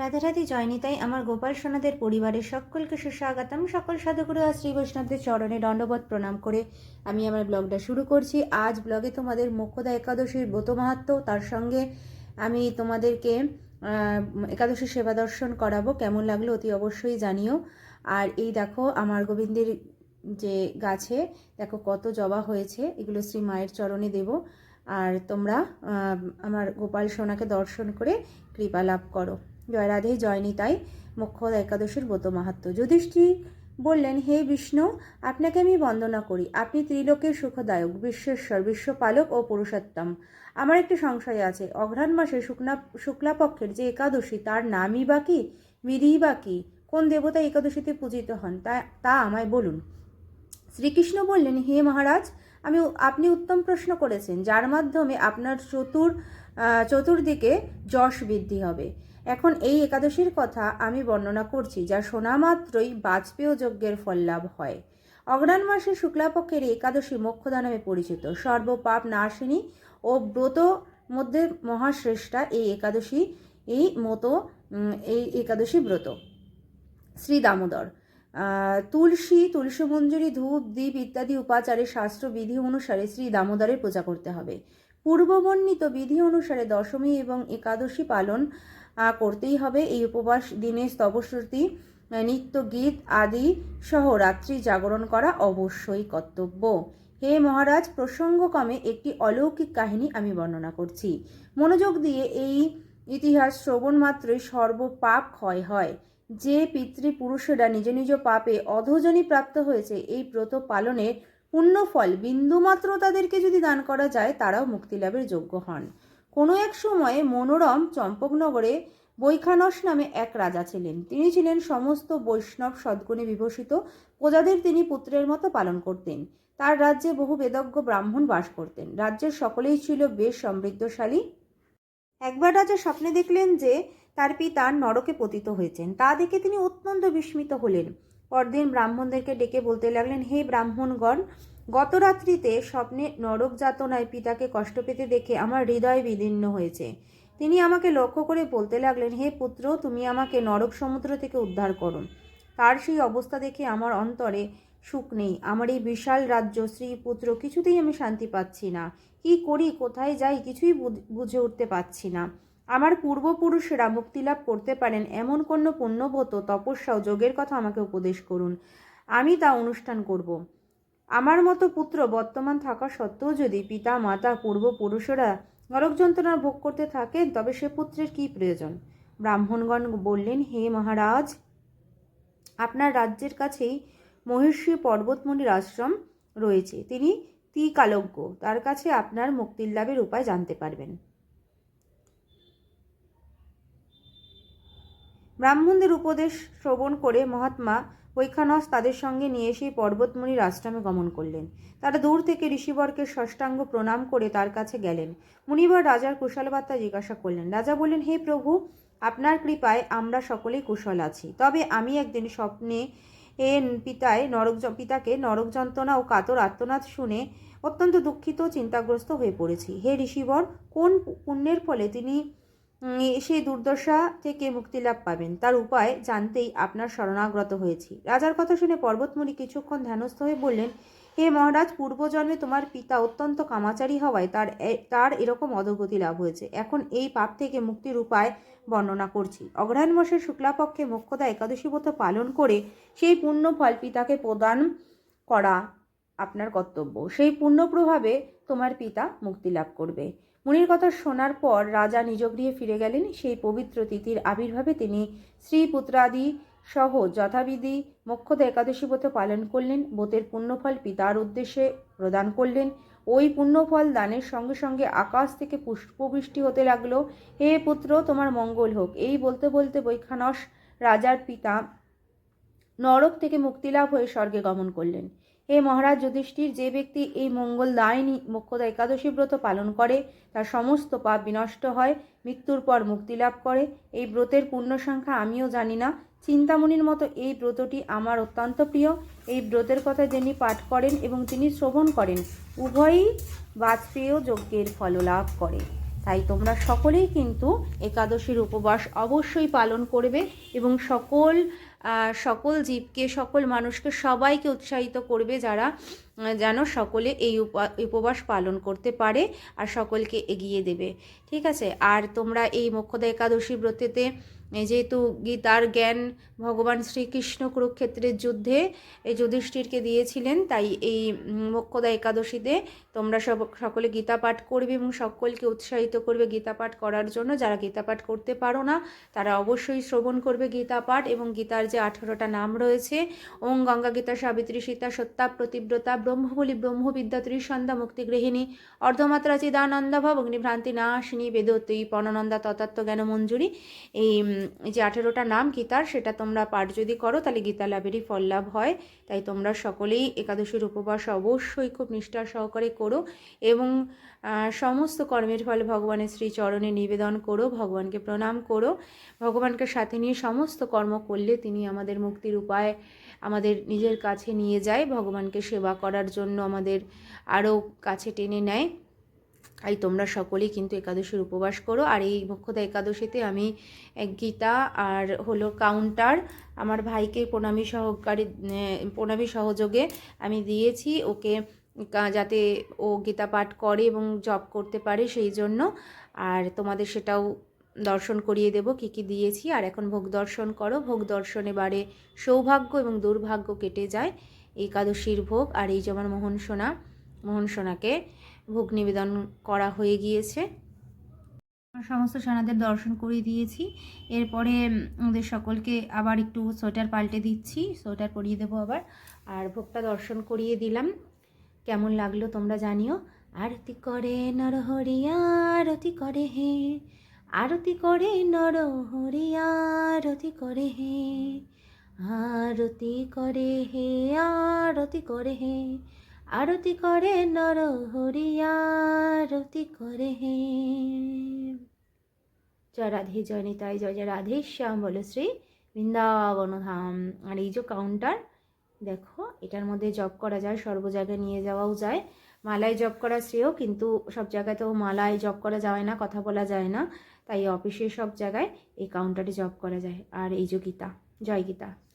রাধে রাধে জয়নিতাই আমার গোপাল সোনাদের পরিবারের সকলকে সুস্বাগতম। সকল সাধুগুরু আর শ্রী বৈষ্ণবদের চরণে দণ্ডবোধ প্রণাম করে আমি আমার ব্লগটা শুরু করছি। আজ ব্লগে তোমাদের মোক্ষদা একাদশীর ব্রত মাহাত্ম, তার সঙ্গে আমি তোমাদেরকে একাদশী সেবা দর্শন করাবো। কেমন লাগল অতি অবশ্যই জানিও। আর এই দেখো, আমার গোবিন্দের যে গাছে, দেখো কত জবা হয়েছে, এগুলো শ্রী মায়ের চরণে দেব। আর তোমরা আমার গোপাল সোনাকে দর্শন করে কৃপা লাভ করো। জয় রাধে জয় নিতাই মোক্ষদ একাদশীর ব্রত মাহাত্ম যুধিষ্ঠির বললেন, হে বিষ্ণু, আপনাকে আমি বন্দনা করি। আপনি ত্রিলোকের সুখদায়ক, বিশ্বেশ্বর, বিশ্বপালক ও পুরুষোত্তম। আমার একটি সংশয় আছে। অঘ্রাণ মাসে শুকনা, শুক্লাপক্ষের যে একাদশী, তার নামই বা কি, বিধিই বা কি, কোন দেবতা একাদশীতে পূজিত হন তা তা আমায় বলুন। শ্রীকৃষ্ণ বললেন, হে মহারাজ আমি আপনি উত্তম প্রশ্ন করেছেন, যার মাধ্যমে আপনার চতুর চতুর্দিকে যশ বৃদ্ধি হবে। এখন এই একাদশীর কথা আমি বর্ণনা করছি, যা শোনা মাত্রই বাজপেয় যজ্ঞের ফল লাভ হয়। অগ্রাণ মাসে শুক্লাপক্ষের একাদশী মোক্ষদা নামে পরিচিত। সর্বপাপ নাশিনী ও ব্রত মধ্যে মহাশ্রেষ্ঠা এই একাদশী, এই মতো এই একাদশী ব্রত। শ্রী দামোদর তুলসী তুলসী মঞ্জুরি ধূপ, দ্বীপ ইত্যাদি উপাচারে শাস্ত্র বিধি অনুসারে শ্রী দামোদরের পূজা করতে হবে। পূর্ববর্ণিত বিধি অনুসারে দশমী এবং একাদশী পালন করতেই হবে। এই উপবাস, দিনে স্তবশ্রুতি নিত্য গীত আদি সহ রাত্রি জাগরণ করা অবশ্যই কর্তব্য। হে মহারাজ, প্রসঙ্গক্রমে একটি অলৌকিক কাহিনী আমি বর্ণনা করছি। মনোযোগ দিয়ে এই ইতিহাস শ্রবণ মাত্রই সর্বপাপ ক্ষয় হয়। যে পিতৃপুরুষেরা নিজ নিজ পাপে অধজনী প্রাপ্ত হয়েছে, এই ব্রত পালনের পুণ্যফল বিন্দুমাত্র তাদেরকে যদি দান করা যায়, তারাও মুক্তিলাভের যোগ্য হন। কোনো এক সময়ে মনোরম চম্পকনগরে বৈখানস নামে এক রাজা ছিলেন। তিনি ছিলেন সমস্ত বৈষ্ণব সদ্গুণে বিভূষিত। প্রজাদের তিনি পুত্রের মতো পালন করতেন। তার রাজ্যে বহু বেদজ্ঞ ব্রাহ্মণ বাস করতেন। রাজ্যের সকলেই ছিল বেশ সমৃদ্ধশালী। একবার রাজা স্বপ্নে দেখলেন যে তার পিতা নরকে পতিত হয়েছেন। তা দেখে তিনি অত্যন্ত বিস্মিত হলেন। পরদিন ব্রাহ্মণদেরকে ডেকে বলতে লাগলেন, হে ব্রাহ্মণগণ গত রাত্রিতে স্বপ্নে নরক যাতনায় পিতাকে কষ্ট পেতে দেখে আমার হৃদয় বিদীর্ণ হয়েছে। তিনি আমাকে লক্ষ্য করে বলতে লাগলেন, হে পুত্র, তুমি আমাকে নরক সমুদ্র থেকে উদ্ধার করো। তার সেই অবস্থা দেখে আমার অন্তরে সুখ নেই। আমার এই বিশাল রাজ্য, স্ত্রী, পুত্র, কিছুতেই আমি শান্তি পাচ্ছি না। কি করি, কোথায় যাই কিছুই বুঝ- উঠতে পারছি না। আমার পূর্বপুরুষেরা মুক্তিলাভ করতে পারেন এমন কোনো পুণ্যব্রত তপস্যা ও যোগের কথা আমাকে উপদেশ করুন। আমি তা অনুষ্ঠান করব। আমার মতো পুত্র বর্তমান থাকা সত্ত্বেও যদি পিতা, মাতা, পূর্বপুরুষেরা নরক যন্ত্রণা ভোগ করতে থাকেন, তবে সে পুত্রের কি প্রয়োজন? ব্রাহ্মণগণ বললেন, হে মহারাজ, আপনার রাজ্যের কাছেই মহিষী পর্বতমণির আশ্রম রয়েছে। তিনি ত্রিকালজ্ঞ। তার কাছে আপনার মুক্তির লাভের উপায় জানতে পারবেন। ব্রাহ্মণদের উপদেশ শ্রবণ করে মহাত্মা বৈখানস তাদের সঙ্গে নিয়ে সেই পর্বতমণির আশ্রমে গমন করলেন। তারা দূর থেকে ঋষিবরকে ষষ্ঠাঙ্গ প্রণাম করে তার কাছে গেলেন। মুনিবর রাজার কুশলবার্তা জিজ্ঞাসা করলেন, রাজা বললেন, হে প্রভু, আপনার কৃপায় আমরা সকলেই কুশল আছি। তবে আমি একদিন স্বপ্নে এ পিতায় নরক পিতাকে নরক যন্ত্রণা ও কাতর আত্মনাদ শুনে অত্যন্ত দুঃখিত চিন্তাগ্রস্ত হয়ে পড়েছি। হে ঋষিবর, কোন পুণ্যের ফলে তিনি সেই দুর্দশা থেকে মুক্তি লাভ পাবেন। তার উপায় জানতেই আপনার শরণাগত হয়েছি। রাজার কথা শুনে পর্বতমণি কিছুক্ষণ ধ্যানস্থ হয়ে বললেন, হে মহারাজ, পূর্বজন্মে তোমার পিতা অত্যন্ত কামাচারী হওয়ায় তার তার এরকম অধগতি লাভ হয়েছে। এখন এই পাপ থেকে মুক্তির উপায় বর্ণনা করছি। অগ্রহায়ণ মাসের শুক্লাপক্ষে মোক্ষদা একাদশী ব্রত পালন করে সেই পুণ্য ফল পিতাকে প্রদান করা আপনার কর্তব্য। সেই পুণ্য প্রভাবে তোমার পিতা মুক্তি লাভ করবে। মুনির কথা শোনার পর রাজা নিজ গৃহে ফিরে গেলেন। সেই পবিত্র তিথির আবির্ভাবে তিনি স্ত্রী পুত্রাদি সহ যথাবিধি মোক্ষদা একাদশী ব্রত পালন করলেন। ব্রতের পুণ্যফল পিতার উদ্দেশ্যে প্রদান করলেন। ওই পুণ্যফল দানের সঙ্গে সঙ্গে আকাশ থেকে পুষ্পবৃষ্টি হতে লাগল। হে পুত্র, তোমার মঙ্গল হোক। এই বলতে বলতে বৈখানস রাজার পিতা নরক থেকে মুক্তিলাভ হয়ে স্বর্গে গমন করলেন। হে মহারাজ যুধিষ্ঠির, যে ব্যক্তি এই মঙ্গল দায়নি মোক্ষদা একাদশী ব্রত পালন করে, তার সমস্ত পাপ বিনষ্ট হয়, মৃত্যুর পর মুক্তি লাভ করে। এই ব্রতের পূর্ণ সংখ্যা আমিও জানি না। চিন্তামণির মতো এই ব্রতটি আমার অত্যন্ত প্রিয়। এই ব্রতের কথা যিনি পাঠ করেন এবং তিনি শ্রবণ করেন, উভয়ই বাজপেয় যজ্ঞের ফল লাভ করে। তাই তোমরা সকলেই কিন্তু একাদশীর উপবাস অবশ্যই পালন করবে এবং সকল সকল জীবকে, সকল মানুষকে সবাইকে উৎসাহিত করবে যারা যেন সকলে এই উপবাস পালন করতে পারে আর সকলকে এগিয়ে দেবে। ঠিক আছে? আর তোমরা এই মোক্ষদা একাদশী ব্রতেতে যেহেতু গীতার জ্ঞান ভগবান শ্রীকৃষ্ণ কুরুক্ষেত্রের যুদ্ধে, এই যুধিষ্ঠিরকে দিয়েছিলেন, তাই এই মোক্ষদা একাদশীতে তোমরা সব, সকলে গীতা পাঠ করবে এবং সকলকে উৎসাহিত করবে গীতা পাঠ করার জন্য। যারা গীতা পাঠ করতে পারো না, তারা অবশ্যই শ্রবণ করবে গীতা পাঠ এবং গীতার যে আঠারোটা নাম রয়েছে। ওং গঙ্গা গীতা সাবিত্রী সীতা সত্তা প্রতিব্রতা ব্রহ্মবলি ব্রহ্মবিদ্যা ত্রিসন্ধ্যা মুক্তিগৃহিণী অর্ধমাত্রা চিদানন্দভব অগ্নিভ্রান্তি নাশিনী বেদতী পরনন্দা তত্ত্ব জ্ঞান মঞ্জুরি এই যে আঠেরোটা নাম গীতার সেটা তোমরা পাঠ যদি করো তাহলে গীতা লাভেরই ফল লাভ হয়। তাই তোমরা সকলেই একাদশীর উপবাস অবশ্যই খুব নিষ্ঠা সহকারে করো এবং সমস্ত কর্মের ফলে ভগবানের শ্রী চরণে নিবেদন করো, ভগবানকে প্রণাম করো, ভগবানকে সাথে নিয়ে সমস্ত কর্ম করলে তিনি আমাদের মুক্তির উপায় আমাদের নিজের কাছে নিয়ে যায়, ভগবানকে সেবা করার জন্য আমাদের আরও কাছে টেনে নেয়। তাই তোমরা সকলেই কিন্তু একাদশীর উপবাস করো। আর এই মুখ্যতা একাদশীতে আমি গীতা আর হলো কাউন্টার আমার ভাইকে প্রণামী সহকারী প্রণামী সহযোগে আমি দিয়েছি। ওকে যাতে ও গীতা পাঠ করে এবং জব করতে পারে সেই জন্য। আর তোমাদের সেটাও দর্শন করিয়ে দেব, কি কি দিয়েছি, আর এখন ভোগ দর্শন করো। ভোগ দর্শন এবারে সৌভাগ্য এবং দুর্ভাগ্য কেটে যায়। একাদশীর ভোগ আর এই যে আমার মোহন সোনা, মোহন সোনাকে ভোগ নিবেদন করা হয়ে গিয়েছে। সমস্ত সোনাদের দর্শন করিয়ে দিয়েছি। এরপরে ওদের সকলকে আবার একটু সোয়েটার পাল্টে দিচ্ছি, সোয়েটার পরিয়ে দেবো আবার। আর ভোগটা দর্শন করিয়ে দিলাম। কেমন লাগল তোমরা জানিও। আরতি করে নরহরিয়া আরতি করে হে। আরতি করে নরহরিয়া আরতি করে হে, আরতি করে হে, আরতি করে হে, আরতি করে নরহরিয়া আরতি করে হে। জয় রাধে, জয় নিতাই, জয় জয় রাধে, শ্যাম বলো শ্রী বৃন্দাবন ধাম। আর এই যে কাউন্টার দেখো, এটার মধ্যে জব করা যায়, সর্ব জায়গায় নিয়ে যাওয়াও যায়। মালায় জব করা শ্রেয়, কিন্তু সব জায়গায় তো মালায় জব করা যায় না, কথা বলা যায় না। তাই অফিসের সব জায়গায় এই কাউন্টারে জব করা যায়। আর এই যে গীতা, জয় গীতা।